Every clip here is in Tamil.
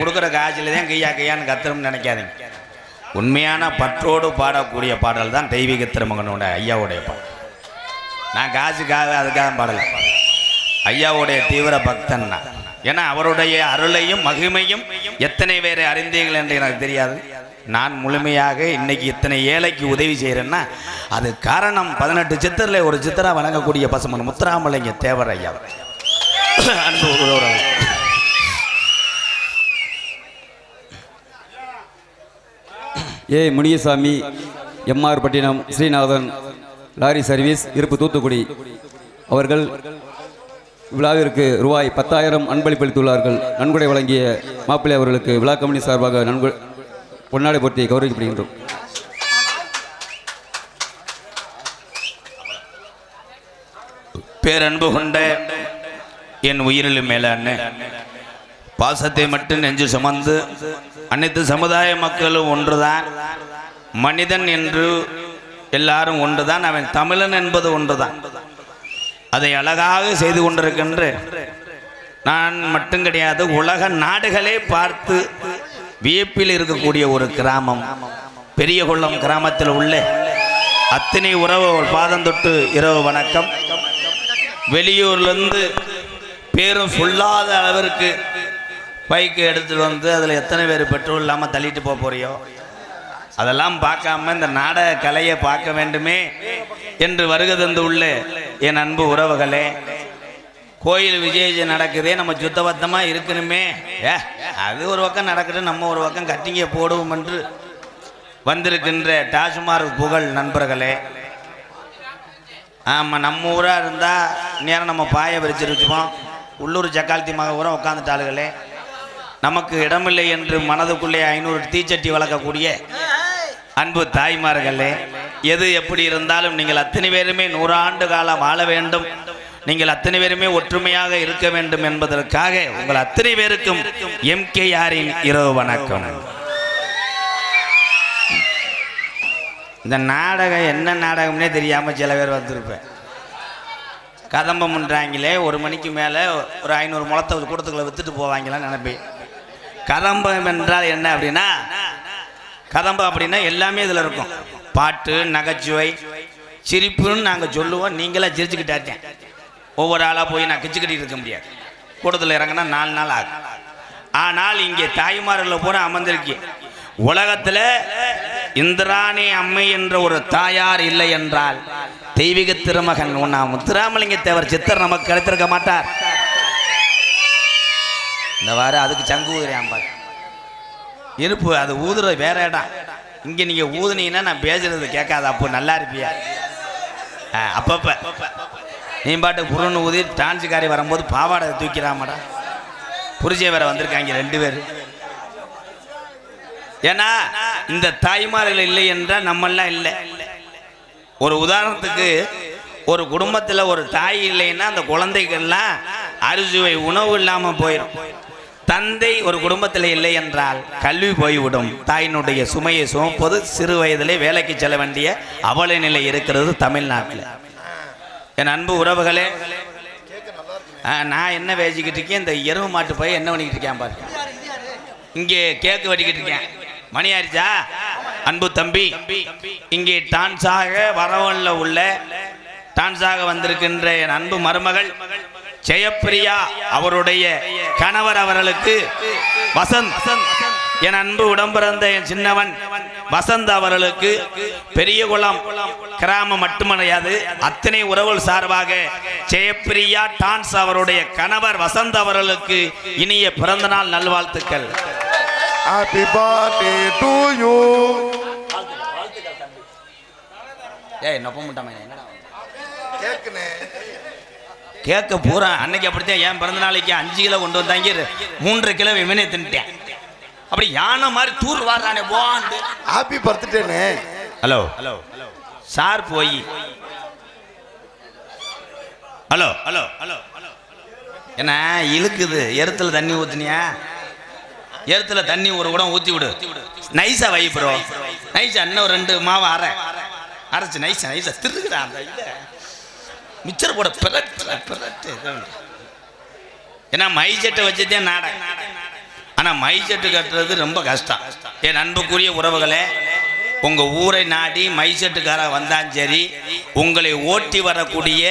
கொடுக்குற காய்ச்சல தான் கையா கையான்னு கத்துறோம்னு நினைக்காதீங்க. உண்மையான பற்றோடு பாடக்கூடிய பாடல் தான் தெய்வீக திருமகனோட ஐயாவுடைய பாடல். நான் காசுக்காக அதுக்காக பாடலை. ஐயாவுடைய தீவிர பக்தன் நான் ஏன்னா அவருடைய அருளையும் மகிமையும் எத்தனை பேரை அறிந்தீர்கள் என்று எனக்கு தெரியாது. நான் முழுமையாக இன்னைக்கு இத்தனை ஏழைக்கு உதவி செய்கிறேன்னா அது காரணம் பதினெட்டு சித்தரில் ஒரு சித்தரா வழங்கக்கூடிய பசுமன் முத்துராமலிங்க தேவர் ஐயா. அன்பு A Muniyasamy M R Pattinam Srinathan lorry service இருப்பு தூத்துக்குடி. அவர்கள் விழாவிற்கு ரூபாய் பத்தாயிரம் அன்பளிப்பளித்துள்ளார்கள் நன்கொடை வழங்கிய மாப்பிள்ளை அவர்களுக்கு விழா கமிட்டி சார்பாக நன்கொடை பொன்னாடை பொருத்தி கௌரவிக்கப்படுகின்றோம். பேரன்பு கொண்ட என் உயிரிலும் மேலான பாசத்தை மட்டும் நெஞ்சு சுமந்து அனைத்து சமுதாய மக்களும் ஒன்றுதான். மனிதன் என்று எல்லாரும் ஒன்றுதான். அவன் தமிழன் என்பது ஒன்றுதான். அதை அழகாக செய்து கொண்டிருக்கின்ற நான் மட்டும் கிடையாது உலக நாடுகளே பார்த்து வியப்பில் இருக்கக்கூடிய ஒரு கிராமம். பெரியகுளம் கிராமத்தில் உள்ள அத்தனை உறவு பாதம் தொட்டு இரவு வணக்கம். வெளியூர்லேருந்து பேரும் சொல்லாத அளவிற்கு பைக்கு எடுத்துட்டு வந்து அதில் எத்தனை பேர் பெட்ரோல் இல்லாமல் தள்ளிட்டு போக போறியோ? அதெல்லாம் பார்க்காம இந்த நாடக கலையை பார்க்க வேண்டுமே என்று வருகிறது தந்து உள்ள என் அன்பு உறவுகளே. கோயில் விஜயஜி நடக்குதே நம்ம சுத்தபத்தமாக இருக்கணுமே. ஏ அது ஒரு பக்கம் நடக்குது நம்ம ஒரு பக்கம் கட்டிங்க போடுவோம் என்று வந்திருக்கின்ற டாஸ்மார் புகழ் நண்பர்களே. ஆமாம் நம்ம ஊராக இருந்தால் நேரம் நம்ம பாயை விரிச்சிருச்சுப்போம் உள்ளூர் ஜக்காலத்தி மக ஊரம் உட்காந்துட்டாளுகளே நமக்கு இடமில்லை என்று மனதுக்குள்ளே ஐநூறு தீச்சட்டி வளர்க்கக்கூடிய அன்பு தாய்மார்களே எது எப்படி இருந்தாலும் நீங்கள் அத்தனை பேருமே நூறாண்டு காலம் ஆள வேண்டும். நீங்கள் அத்தனை பேருமே ஒற்றுமையாக இருக்க வேண்டும் என்பதற்காக உங்கள் அத்தனை பேருக்கும் எம்கேஆரின் இரவு வணக்கம். இந்த நாடகம் என்ன நாடகம்னே தெரியாமல் சில பேர் வந்திருப்பேன். கதம்பம்ன்றாங்களே ஒரு மணிக்கு மேலே ஒரு ஐநூறு முளத்தை ஒரு விற்றுட்டு போவாங்களான்னு நினைப்பேன். கதம்பம் என்றால் என்ன அப்படின்னா கதம்பம் அப்படின்னா எல்லாமே இதில் இருக்கும். பாட்டு நகைச்சுவை சிரிப்புன்னு நாங்கள் சொல்லுவோம். நீங்களே சிரிச்சுக்கிட்டாச்சேன் ஒவ்வொரு ஆளாக போய் நான் கிச்சுக்கிட்டு இருக்க முடியாது. கூட்டத்தில் இறங்கினா நாலு நாள் ஆகும். ஆனால் இங்கே தாய்மார்களில் பூரா அமர்ந்திருக்கு உலகத்தில் இந்திராணி அம்மை என்ற ஒரு தாயார் இல்லை என்றால் தெய்வீக திருமகன் உண்ணா முத்துராமலிங்க தேவர் சித்தர் நமக்கு கிடைத்திருக்க மாட்டார். இந்த வார அதுக்கு சங்கு ஊதுறேன் பாரு. இருப்பு அது ஊதுறது வேற இடம். இங்கே நீங்க ஊதுனீங்கன்னா நான் பேசுறது கேட்காது அப்போ நல்லா இருப்பியா? அப்பப்போ அப்பப்ப. நீ பாட்டு புருன்னு ஊதி டான்ஸுக்காரி வரும்போது பாவாடை தூக்கிறாமடா புரிஜே வேற வந்திருக்காங்க ரெண்டு பேர். ஏன்னா இந்த தாய்மார்கள் இல்லை என்றால் நம்மெல்லாம் இல்லை. ஒரு உதாரணத்துக்கு ஒரு குடும்பத்தில் ஒரு தாய் இல்லைன்னா அந்த குழந்தைகள்லாம் அரிசுவை உணவு இல்லாமல் போயிடும் தந்தை ஒரு குடும்பத்தில் இல்லை என்றால் கல்வி போய்விடும். தாயினுடைய சுமையை சுமப்பது சிறு வயதிலே வேலைக்கு செல்ல வேண்டிய அவல நிலை இருக்கிறது தமிழ்நாட்டில். என் அன்பு உறவுகளே நான் என்ன பேசிக்கிட்டு இருக்கேன்? இந்த எருவு மாட்டு போய் என்ன பண்ணிக்கிட்டு இருக்கேன் பாரு. இங்கே கேக்கு வெட்டிக்கிட்டு இருக்கேன். மணி ஆயிடுச்சா? அன்பு தம்பி இங்கே டான்ஸாக வரவனில் உள்ள டான்ஸாக வந்திருக்கின்ற என் அன்பு மருமகள் ஜெயப்பிரியா அவருடைய கணவர் அவர்களுக்கு வசந்த். என் அன்பு உடம்பிறந்த என் சின்னவன் வசந்த் அவர்களுக்கு பெரிய குளம் கிராமம் மட்டுமடையாது அத்தனை உறவுகள் சார்பாக ஜெயப்பிரியா டான்ஸ் அவருடைய கணவர் வசந்த் அவர்களுக்கு இனிய பிறந்தநாள் நல்வாழ்த்துக்கள். Happy birthday to you. ஏய் நொப்ப முட்டாம என்னடா? கேக்குனே. கேக்க பூரா அன்னைக்கு அப்படித்தான் என் பிறந்த நாளைக்கு அஞ்சு கிலோ கொண்டு வந்தாங்க. மூன்றரை கிலோ இவனே தின்ட்டேன். அப்படி யானை மாதிரி தூர் வாடுறானே போண்டு ஹாப்பி பர்த்டேனே ஹலோ ஹலோ. சார் போய். Hello hello hello hello. என்ன இழுக்குது. எருத்துல தண்ணி ஊத்துனியா? எருத்துல தண்ணி ஒரு குடம் ஊத்தி விடு. நைஸா வை ப்ரோ. நைஸா இன்னும் ரெண்டு மாவு அரை. அரைச்சு நைஸா நைஸா. திருகுடா அந்த இதை. மிச்சர் போட பிரட்டு பிரட்டு ஏன்னா மை சட்டை வச்சுதான் நாடகம் ஆனா மை செட்டு கட்டுறது ரொம்ப கஷ்டம். என் அன்புக்குரிய உறவுகளே உங்க ஊரை நாடி மை செட்டுக்கார வந்தாலும் சரி உங்களை ஓட்டி வரக்கூடிய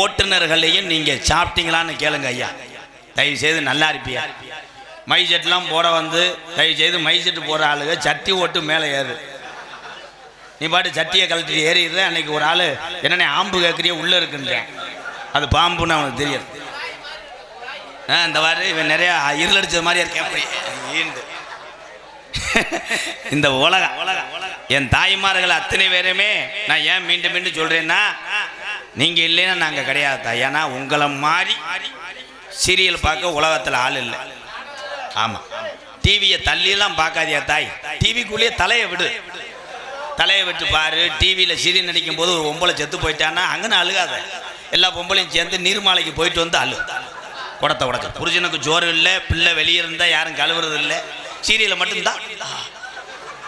ஓட்டுநர்களையும் நீங்க சாப்பிட்டீங்களான்னு கேளுங்க ஐயா. தயவு செய்து நல்லா இருப்பியா? மைசெட்லாம் போட வந்து தயவு செய்து மை செட்டு போற ஆளுங்க சட்டி ஓட்டு மேலே ஏறு. நீ பாட்டு சட்டியை கழட்டி ஏறிடுற அன்னைக்கு ஒரு ஆள் என்னென்ன ஆம்பு கேட்குறிய உள்ளே இருக்குன்றேன் அது பாம்புன்னு அவனுக்கு தெரியாது ஆ இந்த மாதிரி இவன் நிறையா இருளடிச்ச மாதிரி இருக்கேன் அப்படி ஈண்டு. இந்த உலகம் என் தாய்மார்கள் அத்தனை பேருமே நான் ஏன் மீண்டும் மீண்டும் சொல்கிறேன்னா நீங்கள் இல்லைன்னா நாங்கள் கிடையாது தாய். ஏன்னா உங்களை மாதிரி சீரியல் பார்க்க உலகத்தில் ஆள் இல்லை. ஆமாம் டிவியை தள்ளியெல்லாம் பார்க்காதியா தாய். டிவிக்குள்ளேயே தலையை விடு. தலையை விட்டு பாரு டிவியில் சீரியல் நடிக்கும் போது ஒரு பொம்பளை செத்து போயிட்டான்னா அங்கன்னு அழுகாத. எல்லா பொம்பளையும் சேர்ந்து நீர்மாலைக்கு போயிட்டு வந்து அழு. குடத்தை உடக்க. புருஷனுக்கு ஜோறு இல்லை பிள்ளை வெளியே இருந்தால் யாரும் கழுவுறது இல்லை. சீரியலை மட்டும்தான்.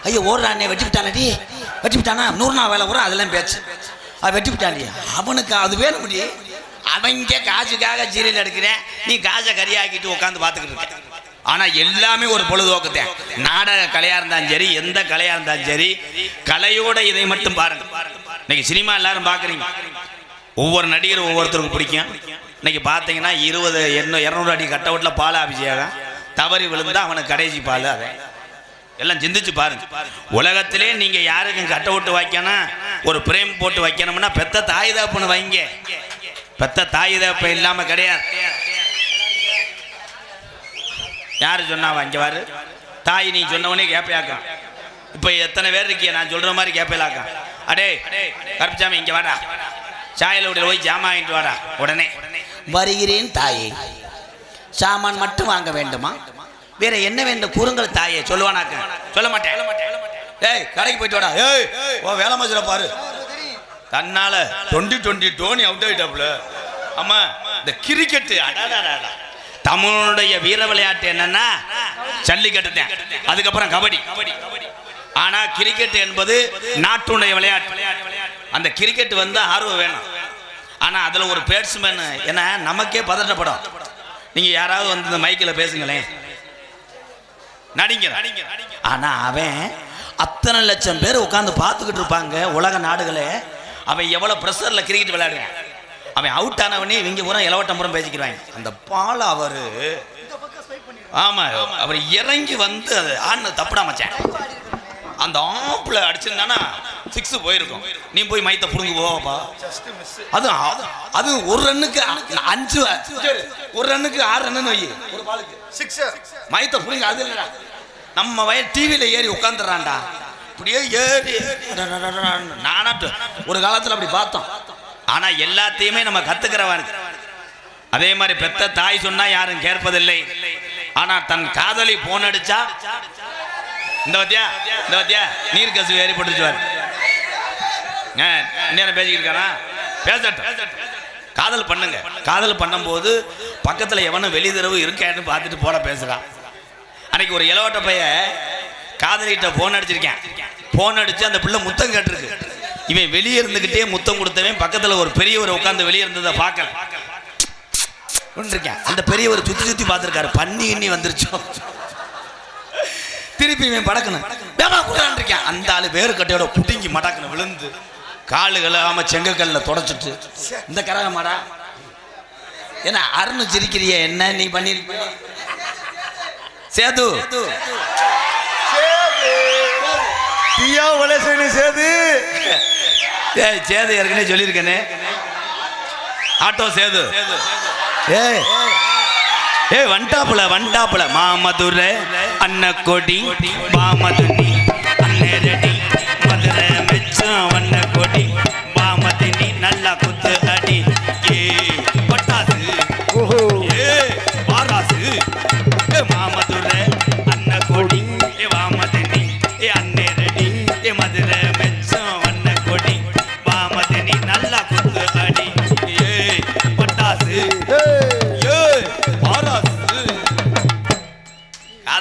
ஐயோ ஓடுறானே வெட்டி விட்டானடி வெட்டி விட்டானா? நூறு நாள் வேலை கூட அதெல்லாம் பேச்சு. அவன் வெட்டி அவனுக்கு அது வேணும் முடி அவங்க காசுக்காக சீரியல் எடுக்கிறேன். நீ காசை கறியாக்கிட்டு உட்காந்து பார்த்துக்கிட்டு இருக்க. ஆனால் எல்லாமே ஒரு பொழுதுபோக்குத்தேன் நாடக கலையாக இருந்தாலும் சரி எந்த கலையாக இருந்தாலும் சரி கலையோட இதை மட்டும் பாருங்க. இன்னைக்கு சினிமா எல்லாரும் பார்க்குறீங்க ஒவ்வொரு நடிகரும் ஒவ்வொருத்தருக்கும் பிடிக்கும். இன்னைக்கு பார்த்தீங்கன்னா இருபது எண்ணூ இரநூறு அடி கட் அவுட்டில் பால் அபிஷேகம். தவறி விழுந்தா அவனுக்கு கடைசி பால் அதை. எல்லாம் சிந்திச்சு பாருங்க. உலகத்திலே நீங்க யாருக்கும் கட்ட விட்டு வைக்கணும் ஒரு பிரேம் போட்டு வைக்கணும்னா பெத்த தாய் தாப்புன்னு வைங்க. பெத்த தாய் தகப்ப இல்லாம கிடையாது. யாரு சொன்னாவா இங்க வாரு? தாய் நீ சொன்னவனே கேப்பையாக்கம் இப்போ எத்தனை பேர் இருக்கிய நான் சொல்ற மாதிரி கேப்பையிலாக்கம் அடே கருப்பிச்சாமி இங்க வாடா. சாயல உடைய போய் ஜாமான் வாங்கிட்டு வாடா. உடனே. வருகிறேன் தாயே. சாமான் மட்டும் வாங்க வேண்டுமா? வேற என்ன வேண்டும்? கூறுங்கள் தாயே. சொல்லுவானாக்க. சொல்ல மாட்டேன். ஏய் கடைக்கு போயிட்டு வாடா. ஏய் ஓ வேலை மதுரை பாரு. தன்னால டுவெண்ட்டி டுவெண்ட்டி டோனி அவுட் ஆயிட்டாப்ல ஆமா இந்த கிரிக்கெட்டு அடாடாடா தமிழனுடைய வீர விளையாட்டு என்னன்னா ஜல்லிக்கட்டு தான் அதுக்கப்புறம் கபடி. ஆனா கிரிக்கெட் என்பது நாட்டுடைய விளையாட்டு. அந்த கிரிக்கெட் வந்து ஆர்வம் வேணும். ஆனா அதுல ஒரு பேட்ஸ்மேன் என்ன நமக்கே பதட்டப்படும். நீங்க யாராவது வந்து இந்த மைக்கில் பேசுங்களேன். நடிங்க. ஆனா அவன் அத்தனை லட்சம் பேர் உட்காந்து பார்த்துக்கிட்டு இருப்பாங்க உலக நாடுகளே. அவன் எவ்வளவு ப்ரெஷர்ல கிரிக்கெட் விளையாடுவான். அவன் அவுட் ஆனவனே இவங்க பூரா இளவட்டம்புறம் பேசிக்கிறாங்க அந்த பால் அவரு ஆமா அவர் இறங்கி வந்து அது ஆன தப்புடா மச்சான். அந்த ஆப்பில் அடிச்சிருந்தானா சிக்ஸ் போயிருக்கும். நீ போய் மைத்த புடுங்கு போவாப்பா அது அது- ஒரு ரன்னுக்கு அஞ்சு ஒரு ரன்னுக்கு ஆறு ரன்னு வை ஒரு பாலுக்கு அது நம்ம வய டிவியில் ஏறி உட்காந்துடுறான்டா இப்படியே ஏறி நானாட்டு ஒரு காலத்தில் அப்படி பார்த்தோம் ஆனா எல்லாத்தையுமே நம்ம கத்துக்கிறவன். அதே மாதிரி பெத்த தாய் சொன்னா யாரும் கேட்பதில்லை. ஆனா தன் காதலி போன் அடிச்சா இந்த வத்தியா இந்த வத்தியா நீர் கசு ஏறி போட்டுச்சுவார் நேரம் பேசிக்கிட்டு பேசட்டும். காதல் பண்ணுங்க. காதல் பண்ணும்போது பக்கத்தில் எவனும் வெளிதரவு இருக்கான்னு பார்த்துட்டு போட பேசுறான் அன்னைக்கு ஒரு இளவட்ட பைய காதலிகிட்ட போன் அடிச்சிருக்கேன். போன் அடிச்சு அந்த பிள்ளை முத்தம் கேட்டிருக்கு. இவன் வெளியே இருந்துகிட்டே முத்தம் கொடுத்தவன் பக்கத்துல ஒரு பெரியவர் உட்காந்து வெளியே இருந்ததை பார்க்கல. இருக்கேன் அந்த பெரியவர் சுத்தி சுத்தி பார்த்துருக்காரு. பண்ணி எண்ணி வந்துருச்சோ. திருப்பி இவன் படக்கணும் இருக்கேன். அந்த ஆளு வேறு கட்டையோட புடுங்கி மடக்கணும் விழுந்து. காலுகளை ஆம செங்கக்கல்ல தொடச்சிட்டு. இந்த கரக மாடா. ஏன்னா அருண் சிரிக்கிறிய என்ன நீ பண்ணிருக்க சேது. தீயா வளசேனு சேது ஏய் சேது ஏற்கனவே சொல்லியிருக்கேனே. ஆட்டோ சேது. ஏய். ஏய் வண்டாப்புல வண்டாப்புல. மாமதுரை அன்னக்கோடி மாமதுனி அன்னரடி.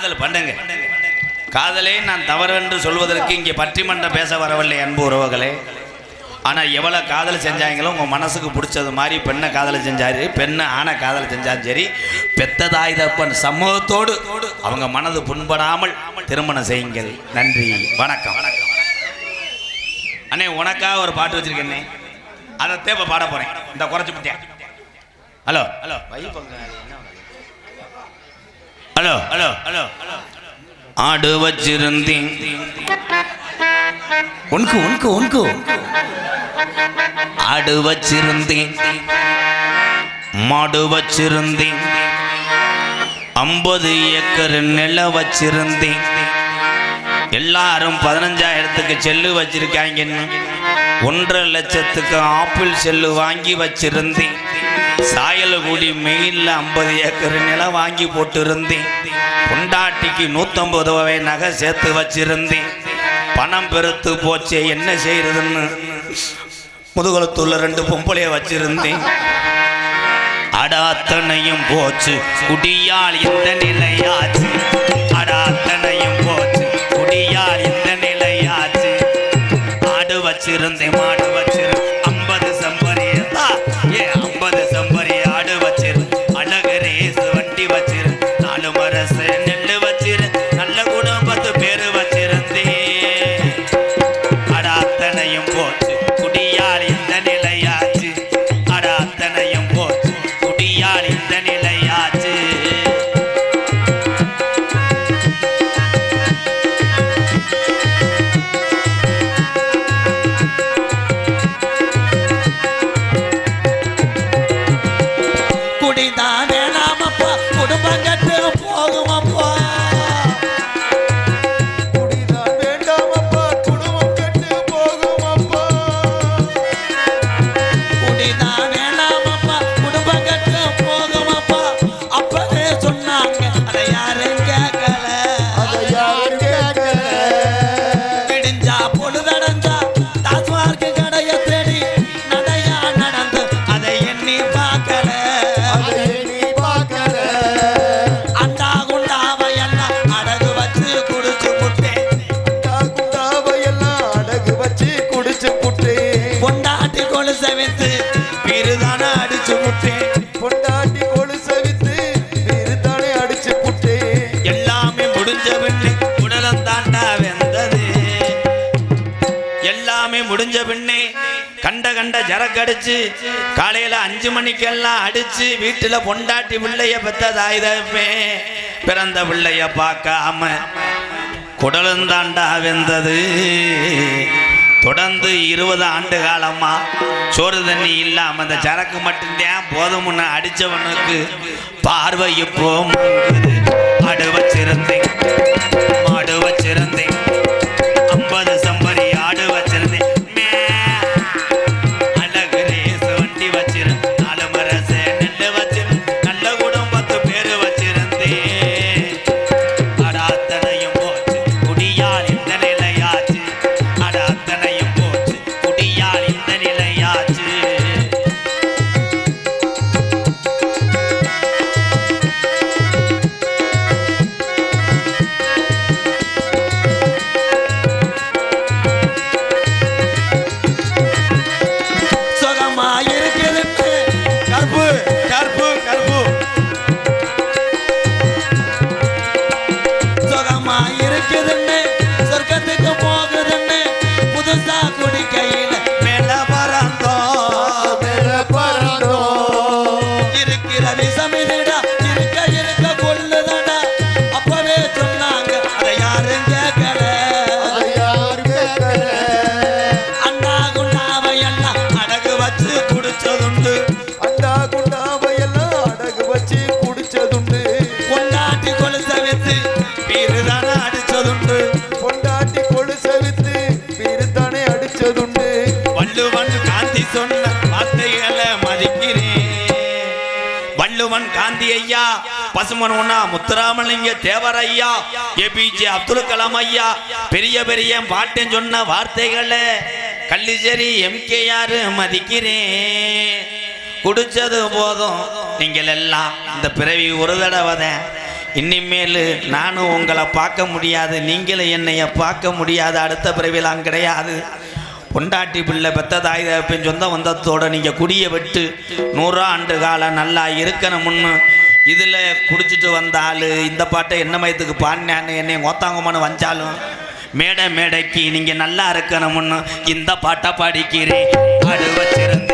காதல் பண்ணுங்க. காதலே நான் தவறு என்று சொல்வதற்கு இங்கே பட்டிமன்றம் பேச வரவில்லை அன்பு உறவுகளே. ஆனால் எவ்வளோ காதல் செஞ்சாங்களோ உங்கள் மனசுக்கு பிடிச்சது மாதிரி பெண்ணை காதலை செஞ்சாரு பெண்ணை ஆணை காதலை செஞ்சாலும் சரி பெத்ததாய் தப்பன் சமூகத்தோடு அவங்க மனது புண்படாமல் திருமணம் செய்யுங்கள். நன்றி வணக்கம். அண்ணே உனக்காக ஒரு பாட்டு வச்சிருக்கேனே. அதை தேவை பாட போறேன். இந்த குறைச்சு விட்டேன் hello. Hello hello hello hello ஆடு வச்சிருந்தேன் உனக்கு உனக்கு உனக்கு ஆடு வச்சிருந்தேன் மாடு வச்சிருந்தேன் ஐம்பது ஏக்கர் நில வச்சிருந்தேன் எல்லாரும் பதினஞ்சாயிரத்துக்கு செல்லு வச்சிருக்காங்கன்னு ஒன்றரை லட்சத்துக்கு ஆப்பிள் செல்லு வாங்கி வச்சிருந்தேன் சாயல்குடி மெயிலில் ஐம்பது ஏக்கர் நிலம் வாங்கி போட்டிருந்தேன். பொண்டாட்டிக்கு நூற்றம்பது ரூபாய் நகை சேர்த்து வச்சிருந்தேன். பணம் பெருத்து போச்சே என்ன செய்யறதுன்னு முதுகுளத்தூர்ல ரெண்டு பொம்பளைய வச்சிருந்தேன். அடாத்தனையும் போச்சு. குடியால் இந்த நிலையாச்சு. அடாத்தனையும் போச்சு. குடியால் இந்த நிலையாச்சு. ஆடு வச்சிருந்தேன் மாடு குடிதான் வேணாமப்பா குடும்பங்கள் கண்ட ஜரக்கடிச்சு காலையில அஞ்சு மணிக்கெல்லாம் அடிச்சு வீட்டுல பொண்டாட்டி பிள்ளைய பெத்ததாயுதமே. பிறந்த பிள்ளைய பார்க்காம குடலும் தாண்டா வெந்தது. தொடர்ந்து இருபது ஆண்டு காலமா சோறு தண்ணி இல்லாம அந்த சரக்கு மட்டும்தான் போதும்னு அடிச்சவனுக்கு பார்வை இப்போ மங்குது. வள்ளுவன் காந்தி ஐயா பசுமன் உண்ணா முத்துராமலிங்க தேவர் ஐயா ஏபிஜே அப்துல் கலாம் ஐயா. பெரிய பெரிய பாட்டன் சொன்ன வார்த்தைகளை கள்ளிச்சேரி எம்கேஆர் மதிக்கிறேன். குடிச்சது போதும் நீங்கள் எல்லாம் இந்த பிறவி ஒரு தடவை தான் இனிமேல் நானும் உங்களை பார்க்க முடியாது நீங்களும் என்னைய பார்க்க முடியாது அடுத்த பிறவிலாம் கிடையாது. பொண்டாட்டி பிள்ளை பெத்த தாய் தகப்பின் சொந்த வந்தத்தோட நீங்கள் குடியை விட்டு நூறா ஆண்டு காலம் நல்லா இருக்கணும்னு இதில் குடிச்சிட்டு வந்த ஆள் இந்த பாட்டை என்ன மயத்துக்கு பாடினான்னு என்னை கோத்தாங்கம்மான்னு வந்தாலும் மேடை மேடைக்கு நீங்கள் நல்லா இருக்கணும்னு இந்த பாட்டை பாடிக்கிறேன். பாடு வச்சிருந்து